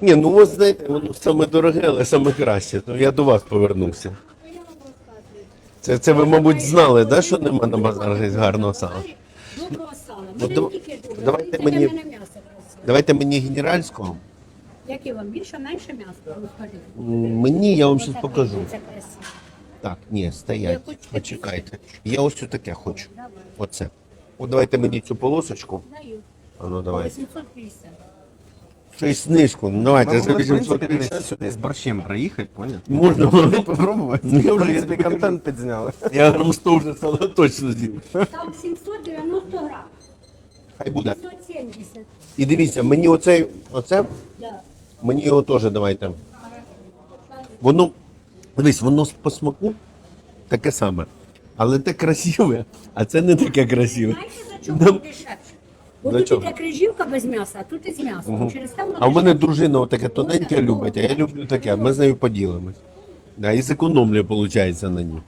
Ні, ну ось знаєте, воно саме дороге, але саме краще. То я до вас повернувся. Це, це ви, мабуть, знали, да, що нема на базарах гарного сала? Доброго сала. Ну, Ми дав- не тільки доброго, давайте тільки мені- мене м'ясо красиве. Давайте мені генеральського. Яке вам більше, менше м'ясо? Розкажіть. М, Мені я вам щось Отаке, покажу. Це красиво. Так, ні, Я стоять. хочу Почекайте. Я ось таке хочу. Оце. От давайте мені цю полосочку. А ну давайте. 850. Щось знижку. Ну давайте могли, в принципі, 850. десь сюди з борщем приїхати, поняв? Можна. Попробувати. Ну, я вже собі контент підзняли. Я грам 100 вже сало точно з'їв. Там 790 грам. Хай буде. 570. І дивіться, мені оцей, оце, Да. мені його теж давайте. Воно, дивись, воно по смаку таке саме. Але те красиве, а це не таке красиве. Знаєте, за чому дешевше? Бо Для тут чого? іде крижівка без м'яса, а тут із м'ясом. Через те воно А в мене дружина таке тоненьке любить, а я люблю таке, ми з нею поділимось. Да, і зекономлю, виходить, на ній.